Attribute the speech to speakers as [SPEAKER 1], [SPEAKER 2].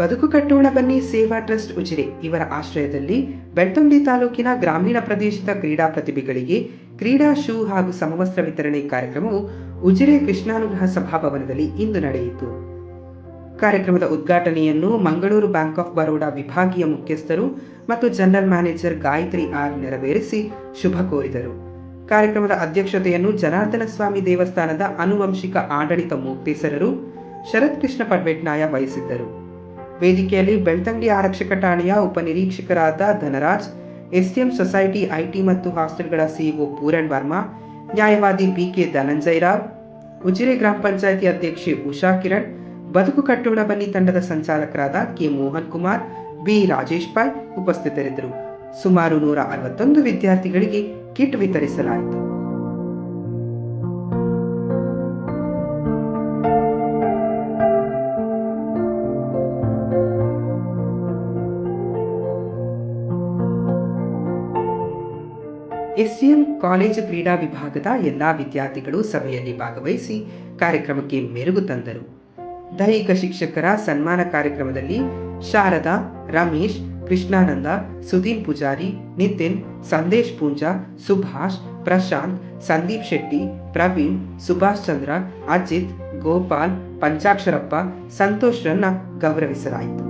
[SPEAKER 1] ಬದುಕು ಕಟ್ಟೋಣ ಬನ್ನಿ, ಸೇವಾ ಟ್ರಸ್ಟ್ ಉಜಿರೆ. ಇವರ ಆಶ್ರಯದಲ್ಲಿ ಬೆಳ್ತಂಬಿ ತಾಲೂಕಿನ ಗ್ರಾಮೀಣ ಪ್ರದೇಶದ ಕ್ರೀಡಾ ಪ್ರತಿಭೆಗಳಿಗೆ ಕ್ರೀಡಾ ಶೂ ಹಾಗೂ ಸಮವಸ್ತ್ರ ವಿತರಣೆ ಕಾರ್ಯಕ್ರಮವು ಉಜಿರೆ ಕೃಷ್ಣಾನುಗ್ರಹ ಸಭಾಭವನದಲ್ಲಿ ಇಂದು ನಡೆಯಿತು. ಕಾರ್ಯಕ್ರಮದ ಉದ್ಘಾಟನೆಯನ್ನು ಮಂಗಳೂರು ಬ್ಯಾಂಕ್ ಆಫ್ ಬರೋಡಾ ವಿಭಾಗೀಯ ಮುಖ್ಯಸ್ಥರು ಮತ್ತು ಜನರಲ್ ಮ್ಯಾನೇಜರ್ ಗಾಯತ್ರಿ ಆರ್ ನೆರವೇರಿಸಿ ಶುಭ ಕೋರಿದರು. ಕಾರ್ಯಕ್ರಮದ ಅಧ್ಯಕ್ಷತೆಯನ್ನು ಜನಾರ್ದನ ಸ್ವಾಮಿ ದೇವಸ್ಥಾನದ ಅನುವಂಶಿಕ ಆಡಳಿತ ಮುಕ್ತೇಸರರು ಶರತ್ ಕೃಷ್ಣ ಪಡ್ವೆಟ್ನಾಯ ವಹಿಸಿದ್ದರು. ವೇದಿಕೆಯಲ್ಲಿ ಬೆಳ್ತಂಗಡಿ ಆರಕ್ಷಕ ಠಾಣೆಯ ಉಪನಿರೀಕ್ಷಕರಾದ ಧನರಾಜ್ ಎಸ್ಟಿಎಂ ಸೊಸೈಟಿ ಐಟಿ ಮತ್ತು ಹಾಸ್ಟೆಲ್ಗಳ ಸಿಇಒ ಪೂರಣ್ ವರ್ಮಾ, ನ್ಯಾಯವಾದಿ ಬಿಕೆ ಧನಂಜಯ ರಾವ್, ಉಜಿರೆ ಗ್ರಾಮ ಪಂಚಾಯಿತಿ ಅಧ್ಯಕ್ಷೆ ಉಷಾ ಕಿರಣ್, ಬದುಕು ಕಟ್ಟೋಣ ಬನ್ನಿ ತಂಡದ ಸಂಚಾಲಕರಾದ ಕೆ. ಮೋಹನ್ ಕುಮಾರ್, ಬಿ. ರಾಜೇಶ್ ಪಾಯ್ ಉಪಸ್ಥಿತರಿದ್ದರು. ಸುಮಾರು ನೂರ ಅರವತ್ತೊಂದು ವಿದ್ಯಾರ್ಥಿಗಳಿಗೆ ಕಿಟ್ ವಿತರಿಸಲಾಯಿತು. ಎಸ್ಡಿಎಂ ಕಾಲೇಜು ಕ್ರೀಡಾ ವಿಭಾಗದ ಎಲ್ಲ ವಿದ್ಯಾರ್ಥಿಗಳು ಸಭೆಯಲ್ಲಿ ಭಾಗವಹಿಸಿ ಕಾರ್ಯಕ್ರಮಕ್ಕೆ ಮೆರುಗು ತಂದರು. ದೈಹಿಕ ಶಿಕ್ಷಕರ ಸನ್ಮಾನ ಕಾರ್ಯಕ್ರಮದಲ್ಲಿ ಶಾರದಾ, ರಮೇಶ್, ಕೃಷ್ಣಾನಂದ ಸುಧೀನ್ ಪೂಜಾರಿ, ನಿತಿನ್, ಸಂದೇಶ್ ಪೂಂಜಾ, ಸುಭಾಷ್, ಪ್ರಶಾಂತ್, ಸಂದೀಪ್ ಶೆಟ್ಟಿ, ಪ್ರವೀಣ್, ಸುಭಾಷ್ ಚಂದ್ರ, ಅಜಿತ್, ಗೋಪಾಲ್, ಪಂಚಾಕ್ಷರಪ್ಪ ಸಂತೋಷ್ರನ್ನ ಗೌರವಿಸಲಾಯಿತು.